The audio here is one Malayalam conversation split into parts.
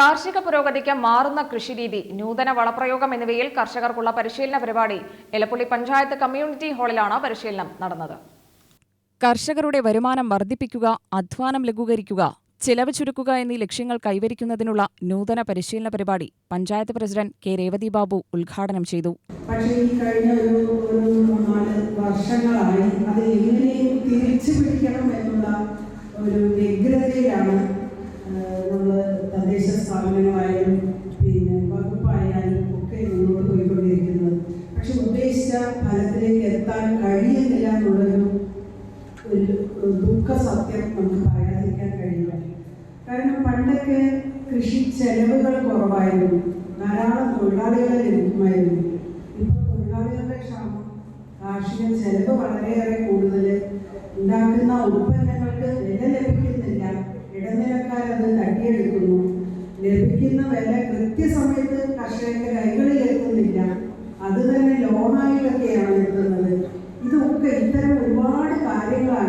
കാർഷിക പുരോഗതിക്ക് മാറുന്ന കൃഷിരീതി നൂതന വളപ്രയോഗം എന്നിവയിൽ കർഷകർക്കുള്ള പരിശീലന പരിപാടി എലപ്പുള്ളി പഞ്ചായത്ത് കമ്മ്യൂണിറ്റി ഹാളിലാണ് പരിശീലനം നടന്നത്. കർഷകരുടെ വരുമാനം വർദ്ധിപ്പിക്കുക അധ്വാനം ലഘൂകരിക്കുക ചെലവ് ചുരുക്കുക എന്നീ ലക്ഷ്യങ്ങൾ കൈവരിക്കുന്നതിനുള്ള നൂതന പരിശീലന പരിപാടി പഞ്ചായത്ത് പ്രസിഡന്റ് കെ. രേവതി ബാബു ഉദ്ഘാടനം ചെയ്തു. പക്ഷേ ഈ കഴിഞ്ഞ ഒരു വർഷങ്ങളായി അത് എങ്ങനെയും തിരിച്ചു പിടിക്കണം എന്നുള്ള ഒരു വ്യഗ്രതയിലാണ് ഫലത്തിലേക്ക് എത്താൻ കഴിയുന്നില്ല എന്നുള്ളൊരു ഒരു ദുഃഖ സത്യം നമുക്ക് പറയാതിരിക്കാൻ കഴിയില്ല കാരണം പണ്ടൊക്കെ കൃഷി ചെലവുകൾ കുറവായിരുന്നു. ധാരാളം തൊഴിലാളികളെ ലഭ്യമായിരുന്നു. ഇപ്പോൾ തൊഴിലാളികളുടെ ക്ഷാമം കാർഷിക ചെലവ് വളരെയേറെ കൂടുതൽ. ഉണ്ടാക്കുന്ന ഉൽപ്പന്നങ്ങൾക്ക് വില ലഭിക്കുന്നില്ല. ഇടനിലക്കാരത് തട്ടിയെടുക്കുന്നു. ലഭിക്കുന്ന വില കൃത്യസമയത്ത് കർഷകരുടെ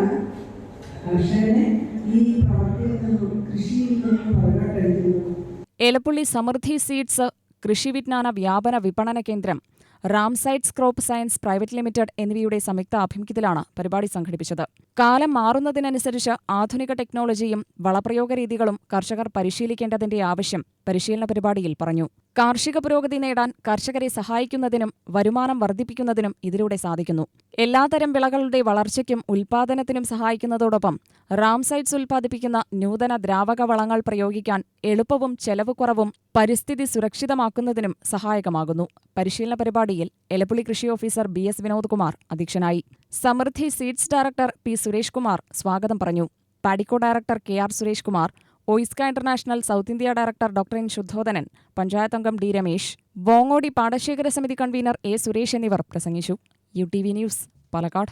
കാര്യങ്ങളാണ് കർഷകനെ ഈ എലപ്പുള്ളി സമൃദ്ധി സീഡ്സ് കൃഷിവിജ്ഞാന വ്യാപന വിപണന കേന്ദ്രം റാംസൈറ്റ്സ് ക്രോപ്പ് സയൻസ് പ്രൈവറ്റ് ലിമിറ്റഡ് എന്നിവയുടെ സംയുക്ത ആഭിമുഖ്യത്തിലാണ് പരിപാടി സംഘടിപ്പിച്ചത്. കാലം മാറുന്നതിനനുസരിച്ച് ആധുനിക ടെക്നോളജിയും വളപ്രയോഗ രീതികളും കർഷകർ പരിശീലിക്കേണ്ടതിന്റെ ആവശ്യം പരിശീലന പരിപാടിയിൽ പറഞ്ഞു. കാർഷിക പുരോഗതി നേടാൻ കർഷകരെ സഹായിക്കുന്നതിനും വരുമാനം വർദ്ധിപ്പിക്കുന്നതിനും ഇതിലൂടെ സാധിക്കുന്നു. എല്ലാതരം വിളകളുടെ വളർച്ചയ്ക്കും ഉൽപാദനത്തിനും സഹായിക്കുന്നതോടൊപ്പം റാംസൈറ്റ്സ് ഉൽപ്പാദിപ്പിക്കുന്ന നൂതന ദ്രാവക വളങ്ങൾ പ്രയോഗിക്കാൻ എളുപ്പവും ചെലവ് കുറവും പരിസ്ഥിതി സുരക്ഷിതമാക്കുന്നതിനും സഹായകമാകുന്നു. പരിശീലന പരിപാടിയിൽ എലപ്പുളി കൃഷി officer B S Vinod Kumar അധ്യക്ഷനായി. Samruddhi seeds director P Suresh Kumar സ്വാഗതം പറഞ്ഞു. Padico director K R Suresh Kumar OISCA international south India director doctor N Shuddhodanan panchayat അംഗം ഡി രമേശ് വോങ്ങോടി പാടശേഖര സമിതി കൺവീനർ എ സുരേഷ് എന്നിവർ പ്രസംഗിച്ചു. U T V news Palakkad.